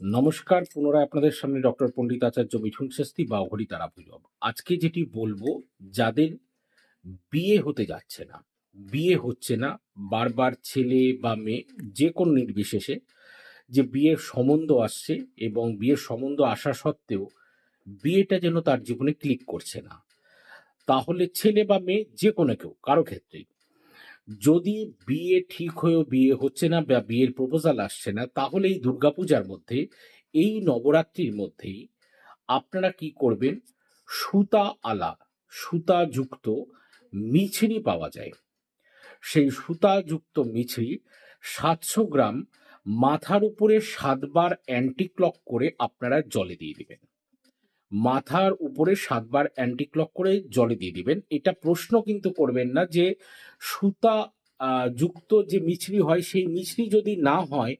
নমস্কার, পুনরায় আপনাদের সামনে ডক্টর পণ্ডিত আচার্য মিঠুন শাস্তি বা অঘরি তারা ভৈরব আজকে যেটি বলব, যাদের বিয়ে হতে যাচ্ছে না, বিয়ে হচ্ছে না, বারবার ছেলে বা মেয়ে যে কোনো নির্বিশেষে যে বিয়ের সম্বন্ধ আসছে এবং বিয়ের সম্বন্ধ আসা সত্ত্বেও বিয়েটা যেন তার জীবনে ক্লিক করছে না। তাহলে ছেলে বা মেয়ে যে কোনো কেউ, কারও ক্ষেত্রেই যদি বিয়ে ঠিক হয়েও বিয়ে হচ্ছে না বা বিয়ের প্রপোজাল আসছে না, তাহলে এই দুর্গাপূজার মধ্যে, এই নবরাত্রির মধ্যেই আপনারা কি করবেন? সুতা আলা সুতা যুক্ত মিছরি পাওয়া যায়। সেই সুতা যুক্ত মিছরি সাতশো গ্রাম মাথার উপরে সাতবার অ্যান্টি ক্লক করে আপনারা জলে দিয়ে দিবেন। মাথার উপরে সাতবার অ্যান্টি ক্লক করে জলে দিয়ে দিবেন। এটা প্রশ্ন কিন্তু করবেন না যে সুতা যুক্ত যে মিছরি হয়, সেই মিছরি যদি না হয়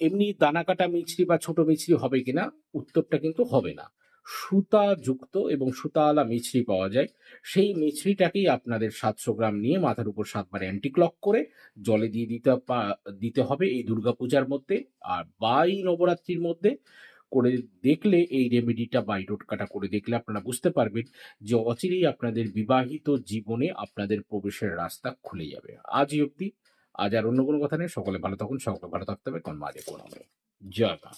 এমনি দানা কাটা মিছরি বা ছোট মিছরি হবে কিনা? উত্তরটা কিন্তু হবে না। সুতা যুক্ত এবং সুতাওয়ালা মিছরি পাওয়া যায়। সেই মিছরিটাকেই আপনাদের সাতশো গ্রাম নিয়ে মাথার উপর সাতবার অ্যান্টি ক্লক করে জলে দিয়ে দিতে দিতে হবে এই দুর্গাপূজার মধ্যে। আর বা এই নবরাত্রির মধ্যে করে দেখলে এই রেমেডিটা বাই রোড টোটকাটা করে দেখলে আপনারা বুঝতে পারবেন যে অচিরেই আপনাদের বিবাহিত জীবনে আপনাদের প্রবেশের রাস্তা খুলে যাবে। আজই অব্দি আজ আর অন্য কোনো কথা নেই। সকলে ভালো থাকুন, সকলে ভালো থাকতে হবে। কোন মাঝে কোনো জয় মা